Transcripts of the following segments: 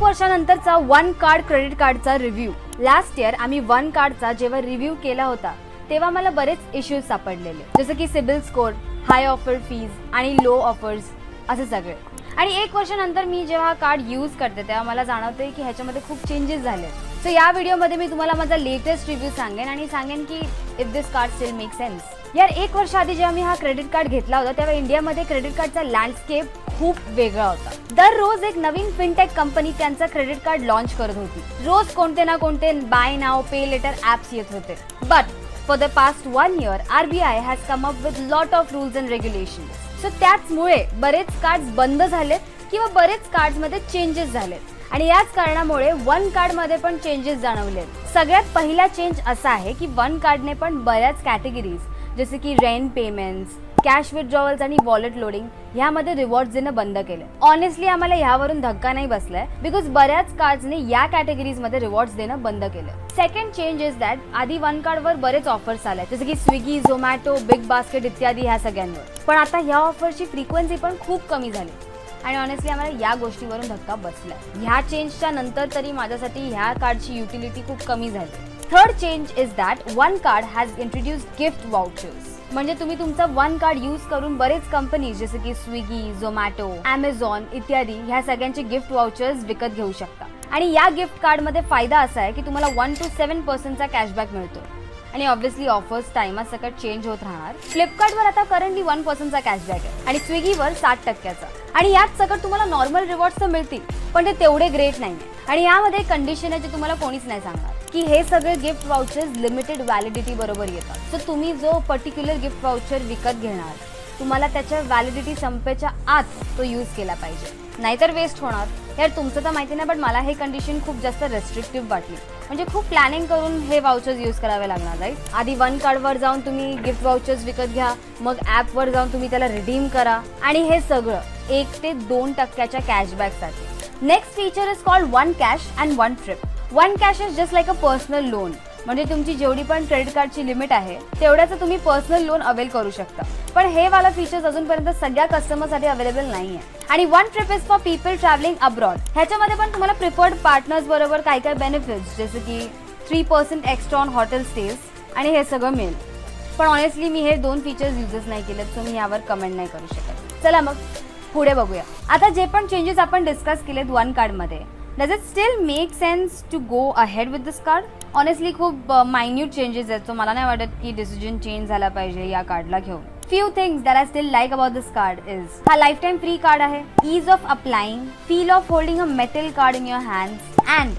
खूप वर्षानंतरचा one card credit कार्डचा रिव्ह्यू. लास्ट इयर आम्ही वन कार्डचा जेव्हा रिव्ह्यू केला होता तेव्हा मला बरेच इश्यूज सापडलेले. जसं की CIBIL score high offer fees आणि लो ऑफर्स असे सगळे. आणि एक वर्षानंतर मी जेव्हा कार्ड यूज करते तेव्हा मला जाणवते की ह्याच्यामध्ये खूप चेंजेस झाले. सो या व्हिडिओमध्ये मी तुम्हाला माझा लेटेस्ट रिव्ह्यू सांगेन आणि सांगेन की if this card still make sense यार एक वर्ष आधी जेव्हा मी हा क्रेडिट कार्ड घेतला होता तेव्हा इंडियामध्ये क्रेडिट कार्डचा लँडस्केप खूप वेगळा होता. दररोज एक नवीन फिनटेक कंपनी त्यांचा क्रेडिट कार्ड लॉन्च करत होती. रोज कोणते ना कोणते buy now pay later apps येत होते. But for the past one year RBI has come up with lot of rules and regulation so त्याचमुळे बरेच कार्ड बंद झालेत किंवा बरेच कार्डमध्ये चेंजेस झालेत. आणि याच कारणामुळे वन कार्डमध्ये पण चेंजेस जाणवले सगळ्यात पहिला चेंज असा आहे की वन कार्डने पण बऱ्याच कॅटेगरीज जसे की रेंट पेमेंट्स कॅश विथड्रॉवल्स आणि वॉलेट लोडिंग ह्यामध्ये रिवॉर्ड देणं बंद केले ऑनेस्टली आम्हाला ह्यावरून धक्का नाही बसलाय बिकॉज बऱ्याच कार्ड्सने या कॅटेगरीजमध्ये रिवॉर्ड्स देणं बंद केलं सेकंड चेंज इज दॅट आधी वन कार्डवर बरेच ऑफर्स आले जसे की स्विगी झोमॅटो बिग बास्केट इत्यादी ह्या सगळ्यांवर. पण आता ह्या ऑफरची फ्रिक्वेन्सी पण खूप कमी झाली. आणि ऑनेस्टली आम्हाला या गोष्टीवरून धक्का बसला ह्या चेंजच्या नंतर तरी माझ्यासाठी ह्या कार्डची युटिलिटी खूप कमी झाली. Third change is that One card has introduced gift vouchers म्हणजे तुम्ही तुमचं वन कार्ड यूज करून बरेच कंपनीज जसे की स्विगी झोमॅटो अमेझॉन इत्यादी ह्या सगळ्यांचे गिफ्ट वाउचर्स विकत घेऊ शकता. आणि या गिफ्ट कार्डमध्ये फायदा असा आहे की तुम्हाला वन टू सेवन पर्सेंटचा कॅशबॅक मिळतो. आणि ऑब्व्हियसली ऑफर्स टायमासकट चेंज होत राहणार. फ्लिपकार्टवर आता करंटली वन पर्सेंटचा कॅशबॅक आहे. आणि स्विगीवर साठ टक्क्याचा. आणि यात सकट तुम्हाला नॉर्मल रिवॉर्ड्स तर मिळतील पण ते तेवढे ग्रेट नाही आणि यामध्ये कंडिशन आहे जे तुम्हाला कोणीच नाही सांगणार. की हे सगळे गिफ्ट वाउचर्स लिमिटेड व्हॅलिडिटी बरोबर येतात. सो तुम्ही जो पर्टिक्युलर गिफ्ट वाउचर विकत घेणार तुम्हाला त्याच्या व्हॅलिडिटी संपेच्या आत तो यूज केला पाहिजे. नाहीतर वेस्ट होणार. यार तुमचं तर माहिती नाही बट मला हे कंडिशन खूप जास्त रेस्ट्रिक्टिव्ह वाटली. म्हणजे खूप प्लॅनिंग करून हे वाउचर्स यूज करावे लागणार राईट आधी वन कार्डवर जाऊन तुम्ही गिफ्ट वाउचर्स विकत घ्या मग ॲपवर जाऊन तुम्ही त्याला रिडीम करा. आणि हे सगळं एक ते दोन टक्क्याच्या कॅशबॅकसाठी next feature is called One Cash and One Trip One Cash is just like a personal loan म्हणजे तुमची जेवढी पण क्रेडिट कार्डची लिमिट आहे तेवढ्याचं तुम्ही पर्सनल लोन अवेल करू शकता. पण हे वाला फीचर्स अजूनपर्यंत सगळ्या कस्टमरसाठी अवेलेबल नाही आहे आणि One Trip is for people travelling abroad ह्याच्यामध्ये पण तुम्हाला प्रिफर्ड पार्टनर्स बरोबर काय काय बेनिफिट्स जसं की three percent extra on hotel stays आणि हे सगळं मिळेल. पण ऑनेस्टली मी हे दोन फीचर्स युजच नाही केलेत सो मी यावर कमेंट नाही करू शकत. चला मग. पुढे बघूया. आता जे पण चेंजेस आपण डिस्कस केलेत वन कार्डमध्ये does it still make sense to go ahead with this card honestly खूप मायन्यूट चेंजेस आहेत. सो मला नाही वाटत की डिसिजन चेंज झाला पाहिजे या कार्डला घेऊन. Few things that I still like about this card is हा लाईफ टाईम फ्री कार्ड आहे. Ease of applying feel of holding a metal card in your hands and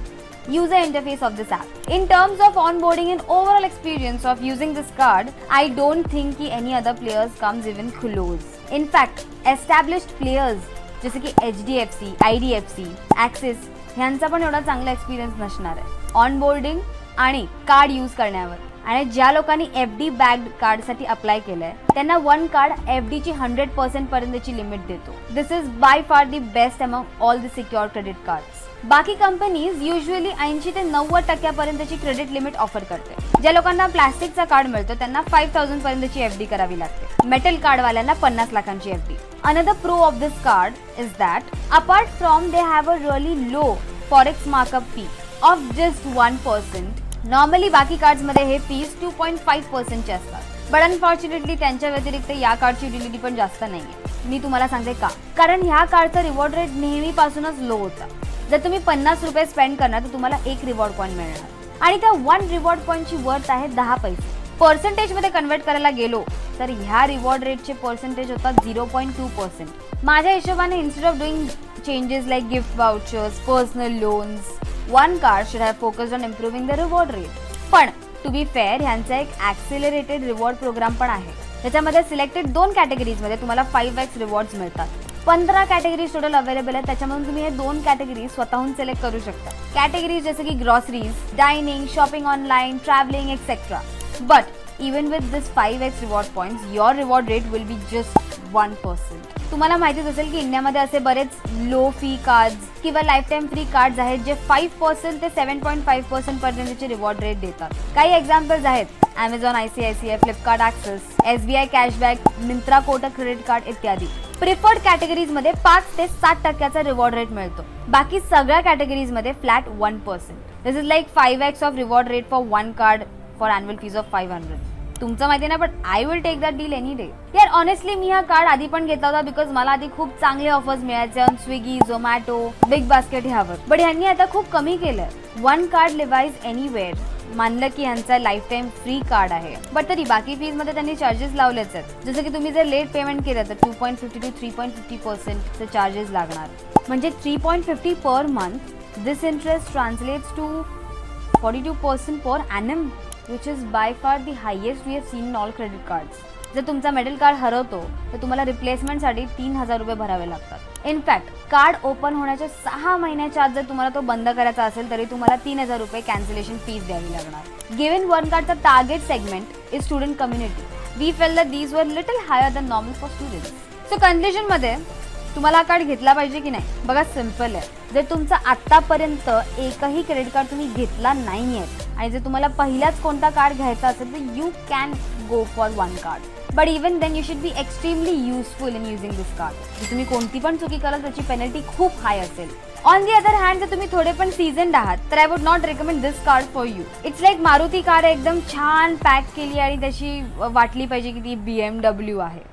user interface of this app. In terms of onboarding and overall experience of using this card, I don't think की any other players comes even close. In fact established players जसे की H D F C I D F C Axis ह्यांचा पण एवढा चांगला experience नसणार आहे. Onboarding आणि कार्ड यूज करण्यावर. आणि ज्या लोकांनी एफ डी बॅग कार्डसाठी अप्लाय केलंय त्यांना वन कार्ड एफ डीची हंड्रेड पर्सेंट पर्यंतची लिमिट देतो. This is by far the best among all the secured credit cards बाकी कंपनीज युजली ऐंशी ते नव्वद टक्क्यापर्यंतची क्रेडिट लिमिट ऑफर करते. ज्या लोकांना प्लास्टिकचा कार्ड मिळतो त्यांना फाईव्ह थाउजंड पर्यंतची एफ डी करावी लागते. मेटल कार्डवाल्यांना पन्नास लाखांची F D another pro of this card is that apart from they have a really low forex markup fee of just one percent normally बाकी कार्ड्समध्ये हे फीज टू पॉईंट फाईव्ह पर्सेंटचे असतात. बट अनफॉर्च्युनेटली त्यांच्या व्यतिरिक्त या कार्डची युटिलिटी पण जास्त नाही आहे मी तुम्हाला सांगते का? कारण ह्या कार्डचा रिवॉर्ड रेट नेहमीपासूनच लो होता. जर तुम्ही पन्नास रुपये स्पेंड करणार तर तुम्हाला एक रिवॉर्ड पॉईंट मिळणार. आणि त्या वन रिवॉर्ड पॉईंटची वर्थ आहे दहा पैसे. पर्सेंटेजमध्ये कन्वर्ट करायला गेलो तर ह्या रिवॉर्ड रेटचे पर्सेंटेज होतात झिरो पॉईंट टू पर्सेंट माझ्या हिशोबाने instead of doing changes like gift vouchers personal loans One card should have focused on improving the reward rate पण टू बी फेअर ह्यांचा एक ॲक्सिलरेटेड रिवॉर्ड प्रोग्राम पण आहे. त्याच्यामध्ये सिलेक्टेड दोन कॅटेगरीजमध्ये तुम्हाला फाईव्ह एक्स रिवॉर्ड्स मिळतात. पंधरा कॅटेगरीज टोटल अवेलेबल आहेत. त्याच्यामधून तुम्ही हे दोन कॅटेगरी स्वतःहून सिलेक्ट करू शकता. कॅटेगरीज जसे की groceries dining shopping online travelling etcetera but even with this five X reward points your reward rate will be just one percent तुम्हाला माहितीच असेल की इंडियामध्ये असे बरेच लो फी कार्ड्स किंवा लाईफ टाईम फ्री कार्ड्स आहेत जे फाईव्ह पर्सेंट ते सेव्हन पॉईंट फाईव्ह पर्सेंट पर्यंतचे रिवॉर्ड रेट देतात. काही एक्झाम्पल्स आहेत. Amazon I C I C I Flipkart Axis S B I cashback Myntra Kotak credit card इत्यादी. Preferred कॅटेगरीजमध्ये पाच ते सात टक्क्याचा रिवॉर्ड रेट मिळतो. बाकी सगळ्या कॅटेगरीजमध्ये flat one percent this is like five X of reward rate for One card for annual fees of five hundred तुमचं माहिती नाही but I will take that deal any day यार ऑनेस्टली मी हा card आधी पण घेतला होता बिकॉज मला आधी खूप चांगले ऑफर्स मिळायचे. On Swiggy Zomato Big Basket ह्यावर. बट ह्यांनी आता खूप कमी केलंय. वन कार्ड लिवाईज एनीवेअर मानलं की यांचा लाईफ टाईम फ्री कार्ड आहे. बट तरी बाकी फीजमध्ये त्यांनी चार्जेस लावलेच आहेत. जसं की तुम्ही जर लेट पेमेंट केलं तर two point fifty to three point fifty पर्सेंटचे charges लागणार. म्हणजे three point fifty per month this interest translates to forty two percent per annum which is by far the highest we have seen in all credit cards जर तुमचा medal card हरवतो तर तुम्हाला रिप्लेसमेंटसाठी तीन हजार रुपये भरावे लागतात. इनफॅक्ट कार्ड ओपन होण्याच्या सहा महिन्याच्या आत जर तुम्हाला तो बंद करायचा असेल तरी तुम्हाला तीन हजार रुपये कॅन्सलेशन फीस द्यावी लागणार. गिव्हन वन कार्डचा target segment is student community we feel the these were little higher than normal for student so कन्क्ल्युजनमध्ये तुम्हाला हा कार्ड घेतला पाहिजे की नाही? बघा सिंपल आहे. जर तुमचा आत्तापर्यंत एकही क्रेडिट कार्ड तुम्ही घेतला नाही आहे आणि जर तुम्हाला पहिलाच कोणता कार्ड घ्यायचा असेल तर you can go for One card but even then you should be extremely useful in using this card जर तुम्ही कोणती पण चुकी कराल त्याची पेनल्टी खूप हाय असेल. ऑन दी अदर हँड जर तुम्ही थोडे पण सीझन आहात तर I would not recommend this card for you it's like Maruti car एकदम छान पॅक केली आणि त्याची वाटली पाहिजे की ती बी एम डब्ल्यू आहे.